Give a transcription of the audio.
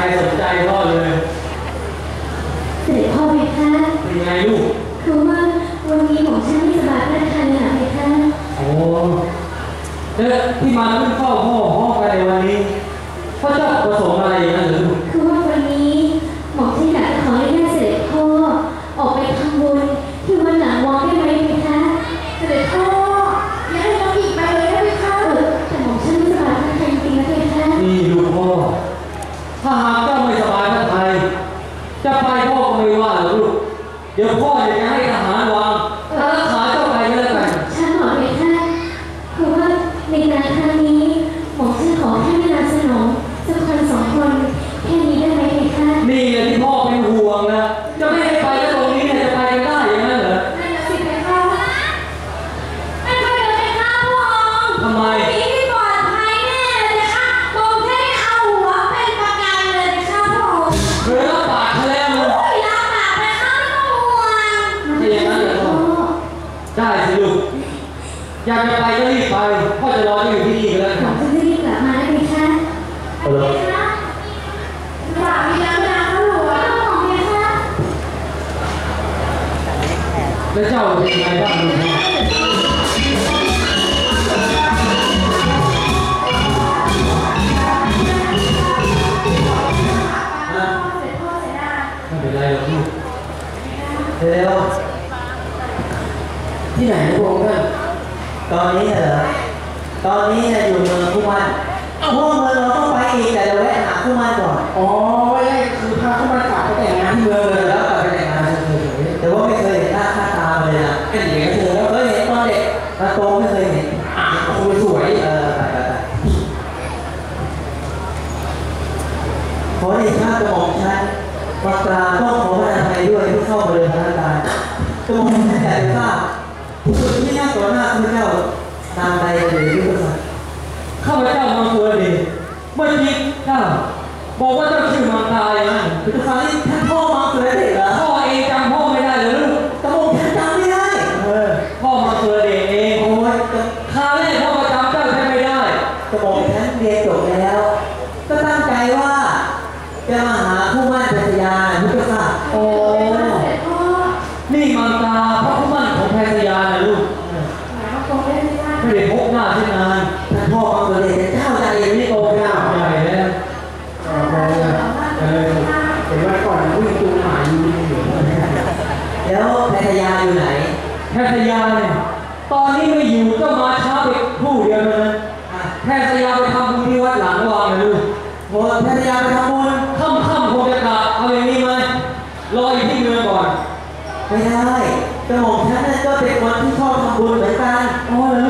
ใครสนใจพ่อเลยเสด็จพ่อเพคะเป็นไงลูกคือว่าวันนี้ของฉันไม่สบายร่างกายเลยนะเพคะโอ้แล้วที่มาขึ้นเฝ้าพ่อ พ่อจะให้ทหารวางากจะไปก็รีบไปพ่อจะรออยู่ที่นี่ก็แล้วหมกัอนจะรีบกลับมาได้ไหมคะเออฝากมีน้ำน้ำพระหลวงหมอเพคะแล้วเจ้าเป็นยังไงบ้างลูกพ่อเสด็จพ่อเสด็จนาไม่เป็นไรหรอกลูกเร็วที่ไหนนะพระ องค์ท่านตอนนี้เหรอตอนนี้เนี่ยอยู่เมืองคุมันเพราะว่าเมืองเราต้องไปอีกแต่เราแวะหาคุมันก่อนอ๋อไม่ใช่คือพาเขามากลับไปแต่งงานที่เมืองเลยแล้วกลับไปแต่งงานเฉยแต่ว่าไม่เคยเห็นหน้าค่าตาเลยนะๆเป็นอย่างนี้นเธอแล้วเคยเห็นตอนเด็กตอนโตไม่เคยเห็นอะคุยสวยเออไปไปไปขอเดชะกระหม่อมฉันมากราบต้องขอพระอภัยด้วยที่เข้ามาเลยพระตายกระหม่อมฉันอยากจะทราบจุ ดที่นั่งต่อหน้าพเจ้าตามใดหรือที่พระสัตว์ข้าพเจ้ามังคุรเดชเมื่อกี้เจ้าบอกว่าเจ้าชื่อมังกาอย่างนั้นคือฟังที่ท่านพ่อมาเกิดเด็กเหรอพ่อเองจำพ่อไม่ได้เลยลูกกระหม่อมฉันจำไม่ได้เออพ่อมังคุรเดชเองโอ้ยกระคราวแรกพ่อก็จำเจ้าใช่ไม่ได้กระหม่อมฉันเรียนจบแล้ว ก็ตั้งใจว่าจะมาหาผู้มั่นปัญญาพุทธศาสตร์โอ้นี่ ยาเนี่ยตอนนี้ไม่อยู่ก็มาช้าไปผู้เดียวนะแพทยาไปทำบุญที่วัดหลังวังนะลูกโอ้แพทยาไปทำบุญค่ำค่ำคงจะกลับเอาอย่างนี้ไหมรออยู่ที่เมืองก่อนไม่ได้กระหม่อมฉันน่ก็เป็นคนที่ชอบทำบุญเหมือนกันอ๋อเหรอ